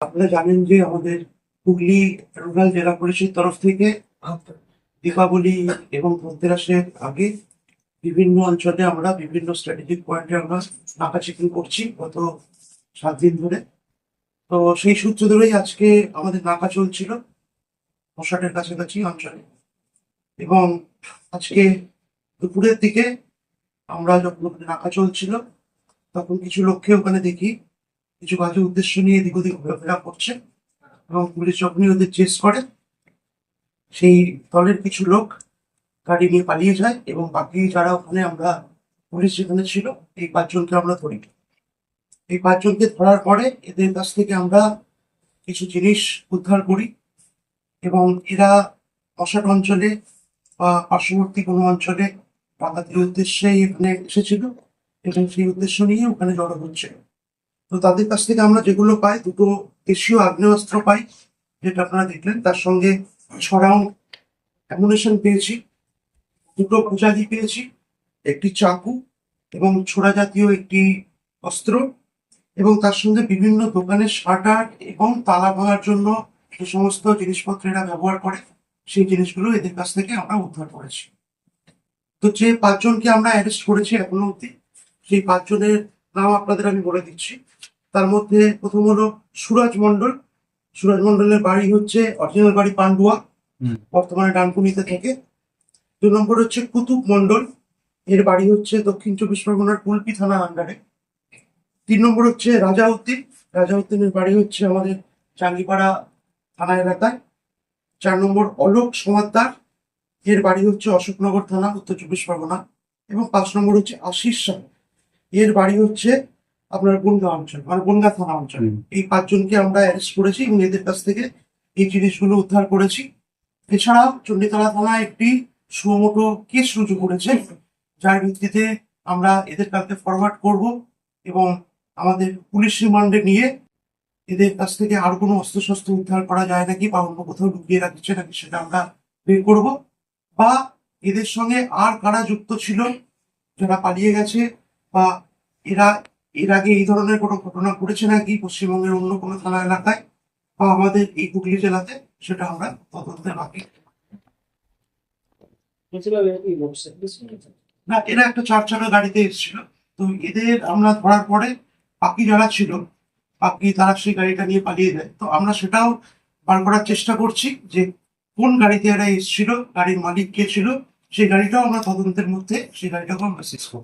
আপনারা জানেন যে আমাদের হুগলি রুরাল জেলা পরিষদ তরফ থেকে দীপাবলি এবং ধনতেরাসের আগে বিভিন্ন অঞ্চলে আমরা বিভিন্ন স্ট্র্যাটেজিক পয়েন্টে আমরা নাকা চেকিং করছি গত সাত দিন ধরে। তো সেই সূত্র ধরেই আজকে আমাদের নাকা চলছিল মশাটের কাছাকাছি অঞ্চলে। এবং আজকে দুপুরের দিকে আমরা যখন ওখানে নাকা চলছিল, তখন কিছু লোককে ওখানে দেখি। কিছু বাজে উদ্দেশ্য নিয়ে ওদিক ঘোরাফেরা করছে এবং পুলিশ যখনই ওদের চেস করে। সেই দলের কিছু লোক গাড়ি নিয়ে পালিয়ে যায় এবং বাকি যারা ওখানে আমরা পুলিশ যেখানে ছিল, এই পাঁচজনকে আমরা ধরি। এই পাঁচজনকে ধরার পরে এদের কাছ থেকে আমরা কিছু জিনিস উদ্ধার করি এবং এরা অসাট অঞ্চলে বা পার্শ্ববর্তী কোনো অঞ্চলে ডাকাতির উদ্দেশ্যে এখানে এসেছিল এবং সেই উদ্দেশ্য নিয়ে ওখানে জড়ো হচ্ছে। তো তাদের কাছ থেকে আমরা যেগুলো পাই, দুটো দেশীয় আগ্নেয়াস্ত্র পাই, যেটা আপনারা দেখলেন। তার সঙ্গে ছড়াও অ্যামুনেশন পেয়েছি, দুটো পূজাদি পেয়েছি, একটি চাকু এবং ছোড়া জাতীয় একটি অস্ত্র এবং তার সঙ্গে বিভিন্ন দোকানের শাটার এবং তালা ভাঙার জন্য যে সমস্ত জিনিসপত্র এরা ব্যবহার করে, সেই জিনিসগুলো এদের কাছ থেকে আমরা উদ্ধার করেছি। তো যে পাঁচজনকে আমরা অ্যারেস্ট করেছি এখনও অব্দি সেই পাঁচজনের নাম আপনাদের আমি বলে দিচ্ছি। তার মধ্যে প্রথম হলো সুরাজ মন্ডল সুরাজ মন্ডলের বাড়ি হচ্ছে অরিজিনাল বাড়ি পান্ডুয়া। বর্তমানে ডানকুনিতে থাকে। দু নম্বর হচ্ছে কুতুব মন্ডল এর বাড়ি হচ্ছে দক্ষিণ চব্বিশ পরগনার কুলপি থানা আন্ডারে। তিন নম্বর হচ্ছে রাজাউদ্দিন রাজাউদ্দিনের বাড়ি হচ্ছে আমাদের চাঙ্গিপাড়া থানা এলাকায়। চার নম্বর অলোক সমাদ্দার। এর বাড়ি হচ্ছে অশোকনগর থানা উত্তর চব্বিশ পরগনা। এবং পাঁচ নম্বর হচ্ছে আশিস শাহ এর বাড়ি হচ্ছে আপনার বনগা অঞ্চল মানে বনগা থানা অঞ্চল। এই পাঁচজনকে আমরা অ্যারেস্ট করেছি এবং এদের কাছ থেকে এই জিনিসগুলো উদ্ধার করেছি। এছাড়াও চণ্ডীতলা থানা একটি সুমোটো কেস রুজু করেছে যার ভিত্তিতে আমরা এদের কাছে ফরওয়ার্ড করব এবং আমাদের পুলিশ রিমান্ডে নিয়ে এদের কাছ থেকে আর কোনো অস্ত্রশস্ত্র উদ্ধার করা যায় নাকি বা অন্য কোথাও লুকিয়ে রাখছে নাকি সেটা আমরা বের করব। বা এদের সঙ্গে আর কারা যুক্ত ছিল যারা পালিয়ে গেছে বা এরা এর আগে এই ধরনের কোনো ঘটনা ঘটেছে নাকি পশ্চিমবঙ্গের অন্য কোনো থানা এলাকায়? বা আমাদের এই হুগলি জেলাতে সেটা আমরা তদন্তে বাকি। না এরা একটা চার চাকা গাড়িতে এসেছিল। তো এদের আমরা ধরার পরে বাকি যারা ছিল বাকি তারা সেই গাড়িটা নিয়ে পালিয়ে যায়। তো আমরা সেটাও বার করার চেষ্টা করছি যে কোন গাড়িতে এরা এসেছিল গাড়ির মালিক কে ছিল সেই গাড়িটাও আমরা তদন্তের মধ্যে সেই গাড়িটাকেও আমরা শেষ করব।